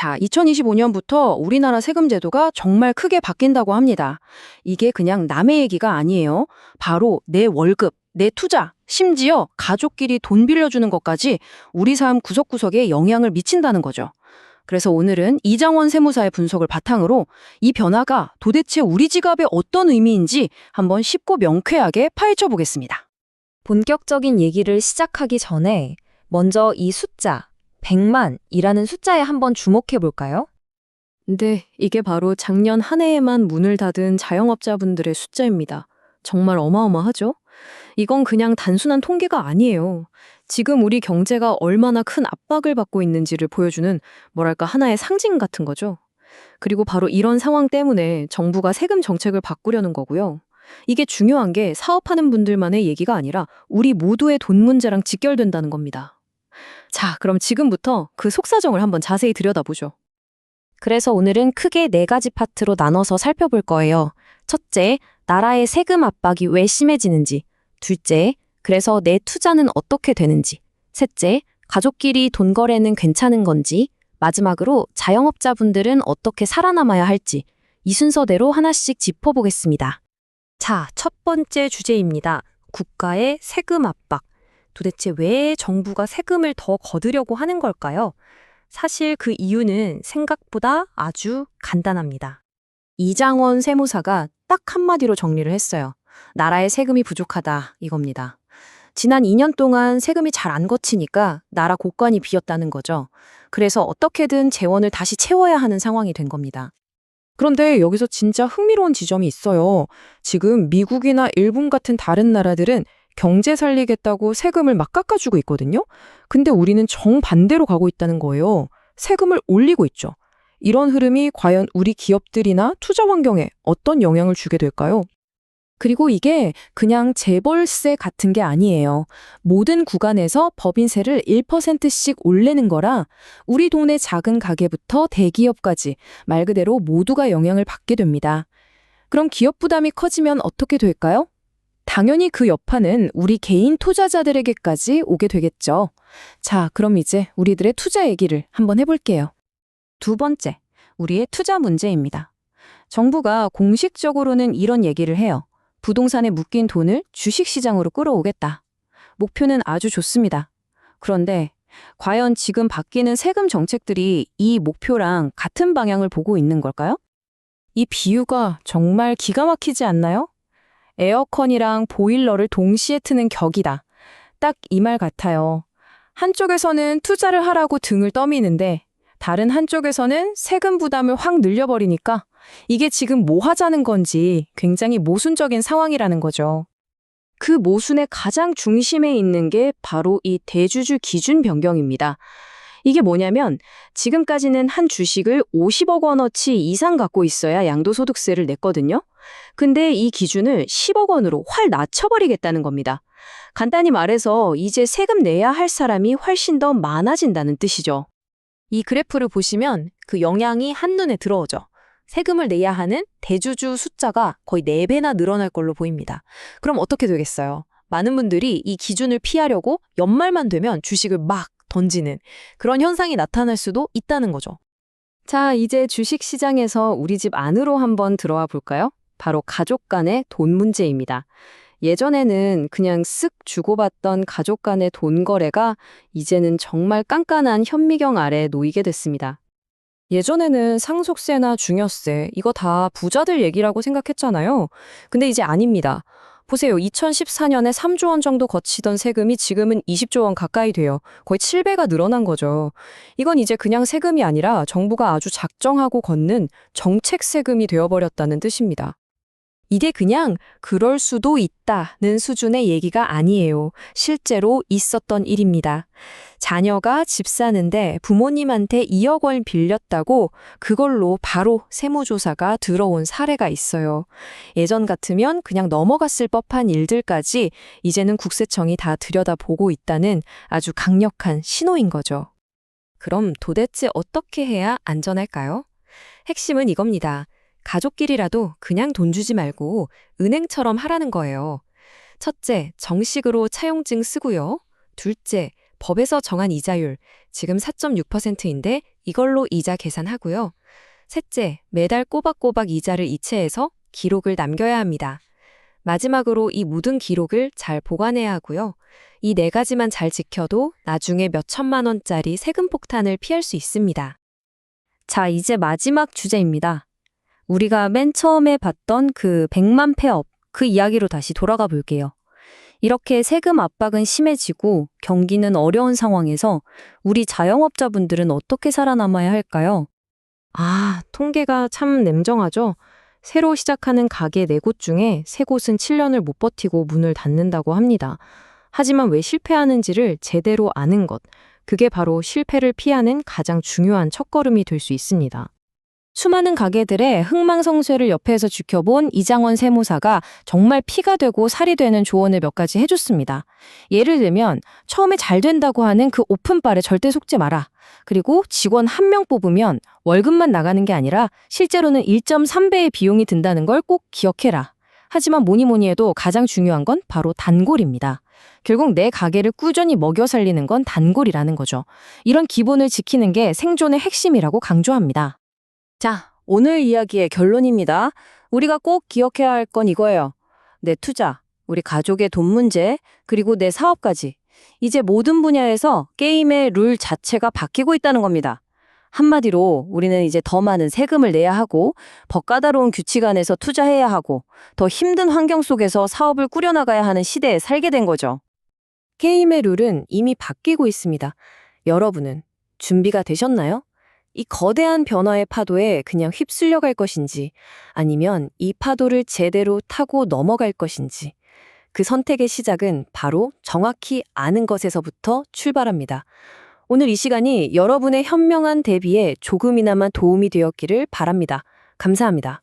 자, 2025년부터 우리나라 세금 제도가 정말 크게 바뀐다고 합니다. 이게 그냥 남의 얘기가 아니에요. 바로 내 월급, 내 투자, 심지어 가족끼리 돈 빌려주는 것까지 우리 삶 구석구석에 영향을 미친다는 거죠. 그래서 오늘은 이장원 세무사의 분석을 바탕으로 이 변화가 도대체 우리 지갑에 어떤 의미인지 한번 쉽고 명쾌하게 파헤쳐 보겠습니다. 본격적인 얘기를 시작하기 전에 먼저 이 숫자, 100만이라는 숫자에 한번 주목해 볼까요? 네, 이게 바로 작년 한 해에만 문을 닫은 자영업자분들의 숫자입니다. 정말 어마어마하죠? 이건 그냥 단순한 통계가 아니에요. 지금 우리 경제가 얼마나 큰 압박을 받고 있는지를 보여주는 뭐랄까 하나의 상징 같은 거죠. 그리고 바로 이런 상황 때문에 정부가 세금 정책을 바꾸려는 거고요. 이게 중요한 게 사업하는 분들만의 얘기가 아니라 우리 모두의 돈 문제랑 직결된다는 겁니다. 자, 그럼 지금부터 그 속사정을 한번 자세히 들여다보죠. 그래서 오늘은 크게 네 가지 파트로 나눠서 살펴볼 거예요. 첫째, 나라의 세금 압박이 왜 심해지는지. 둘째, 그래서 내 투자는 어떻게 되는지. 셋째, 가족끼리 돈 거래는 괜찮은 건지. 마지막으로 자영업자분들은 어떻게 살아남아야 할지. 이 순서대로 하나씩 짚어보겠습니다. 자, 첫 번째 주제입니다. 국가의 세금 압박. 도대체 왜 정부가 세금을 더 거두려고 하는 걸까요? 사실 그 이유는 생각보다 아주 간단합니다. 이장원 세무사가 딱 한마디로 정리를 했어요. 나라의 세금이 부족하다 이겁니다. 지난 2년 동안 세금이 잘 안 거치니까 나라 곳간이 비었다는 거죠. 그래서 어떻게든 재원을 다시 채워야 하는 상황이 된 겁니다. 그런데 여기서 진짜 흥미로운 지점이 있어요. 지금 미국이나 일본 같은 다른 나라들은 경제 살리겠다고 세금을 막 깎아주고 있거든요. 근데 우리는 정반대로 가고 있다는 거예요. 세금을 올리고 있죠. 이런 흐름이 과연 우리 기업들이나 투자 환경에 어떤 영향을 주게 될까요? 그리고 이게 그냥 재벌세 같은 게 아니에요. 모든 구간에서 법인세를 1%씩 올리는 거라 우리 동네 작은 가게부터 대기업까지 말 그대로 모두가 영향을 받게 됩니다. 그럼 기업 부담이 커지면 어떻게 될까요? 당연히 그 여파는 우리 개인 투자자들에게까지 오게 되겠죠. 자, 그럼 이제 우리들의 투자 얘기를 한번 해볼게요. 두 번째, 우리의 투자 문제입니다. 정부가 공식적으로는 이런 얘기를 해요. 부동산에 묶인 돈을 주식시장으로 끌어오겠다. 목표는 아주 좋습니다. 그런데 과연 지금 바뀌는 세금 정책들이 이 목표랑 같은 방향을 보고 있는 걸까요? 이 비유가 정말 기가 막히지 않나요? 에어컨이랑 보일러를 동시에 트는 격이다. 딱 이 말 같아요. 한쪽에서는 투자를 하라고 등을 떠미는데 다른 한쪽에서는 세금 부담을 확 늘려버리니까 이게 지금 뭐 하자는 건지 굉장히 모순적인 상황이라는 거죠. 그 모순의 가장 중심에 있는 게 바로 이 대주주 기준 변경입니다. 이게 뭐냐면 지금까지는 한 주식을 50억 원어치 이상 갖고 있어야 양도소득세를 냈거든요. 근데 이 기준을 10억 원으로 활 낮춰버리겠다는 겁니다. 간단히 말해서 이제 세금 내야 할 사람이 훨씬 더 많아진다는 뜻이죠. 이 그래프를 보시면 그 영향이 한눈에 들어오죠. 세금을 내야 하는 대주주 숫자가 거의 4배나 늘어날 걸로 보입니다. 그럼 어떻게 되겠어요? 많은 분들이 이 기준을 피하려고 연말만 되면 주식을 막 던지는 그런 현상이 나타날 수도 있다는 거죠. 자, 이제 주식 시장에서 우리 집 안으로 한번 들어와 볼까요? 바로 가족 간의 돈 문제입니다. 예전에는 그냥 쓱 주고받던 가족 간의 돈 거래가 이제는 정말 깐깐한 현미경 아래 놓이게 됐습니다. 예전에는 상속세나 중요세, 이거 다 부자들 얘기라고 생각했잖아요. 근데 이제 아닙니다. 보세요. 2014년에 3조 원 정도 거치던 세금이 지금은 20조 원 가까이 돼요. 거의 7배가 늘어난 거죠. 이건 이제 그냥 세금이 아니라 정부가 아주 작정하고 걷는 정책 세금이 되어버렸다는 뜻입니다. 이게 그냥 그럴 수도 있다는 수준의 얘기가 아니에요. 실제로 있었던 일입니다. 자녀가 집 사는데 부모님한테 2억 원 빌렸다고 그걸로 바로 세무조사가 들어온 사례가 있어요. 예전 같으면 그냥 넘어갔을 법한 일들까지 이제는 국세청이 다 들여다보고 있다는 아주 강력한 신호인 거죠. 그럼 도대체 어떻게 해야 안전할까요? 핵심은 이겁니다. 가족끼리라도 그냥 돈 주지 말고 은행처럼 하라는 거예요. 첫째, 정식으로 차용증 쓰고요. 둘째, 법에서 정한 이자율, 지금 4.6%인데 이걸로 이자 계산하고요. 셋째, 매달 꼬박꼬박 이자를 이체해서 기록을 남겨야 합니다. 마지막으로 이 모든 기록을 잘 보관해야 하고요. 이 네 가지만 잘 지켜도 나중에 몇 천만 원짜리 세금 폭탄을 피할 수 있습니다. 자, 이제 마지막 주제입니다. 우리가 맨 처음에 봤던 그 100만 폐업, 그 이야기로 다시 돌아가 볼게요. 이렇게 세금 압박은 심해지고 경기는 어려운 상황에서 우리 자영업자분들은 어떻게 살아남아야 할까요? 아, 통계가 참 냉정하죠. 새로 시작하는 가게 4곳 중에 3곳은 7년을 못 버티고 문을 닫는다고 합니다. 하지만 왜 실패하는지를 제대로 아는 것, 그게 바로 실패를 피하는 가장 중요한 첫걸음이 될 수 있습니다. 수많은 가게들의 흥망성쇠를 옆에서 지켜본 이장원 세무사가 정말 피가 되고 살이 되는 조언을 몇 가지 해줬습니다. 예를 들면 처음에 잘 된다고 하는 그 오픈바에 절대 속지 마라. 그리고 직원 한 명 뽑으면 월급만 나가는 게 아니라 실제로는 1.3배의 비용이 든다는 걸 꼭 기억해라. 하지만 뭐니 뭐니 해도 가장 중요한 건 바로 단골입니다. 결국 내 가게를 꾸준히 먹여 살리는 건 단골이라는 거죠. 이런 기본을 지키는 게 생존의 핵심이라고 강조합니다. 자, 오늘 이야기의 결론입니다. 우리가 꼭 기억해야 할 건 이거예요. 내 투자, 우리 가족의 돈 문제, 그리고 내 사업까지. 이제 모든 분야에서 게임의 룰 자체가 바뀌고 있다는 겁니다. 한마디로 우리는 이제 더 많은 세금을 내야 하고 더 까다로운 규칙 안에서 투자해야 하고 더 힘든 환경 속에서 사업을 꾸려나가야 하는 시대에 살게 된 거죠. 게임의 룰은 이미 바뀌고 있습니다. 여러분은 준비가 되셨나요? 이 거대한 변화의 파도에 그냥 휩쓸려 갈 것인지 아니면 이 파도를 제대로 타고 넘어갈 것인지 그 선택의 시작은 바로 정확히 아는 것에서부터 출발합니다. 오늘 이 시간이 여러분의 현명한 대비에 조금이나마 도움이 되었기를 바랍니다. 감사합니다.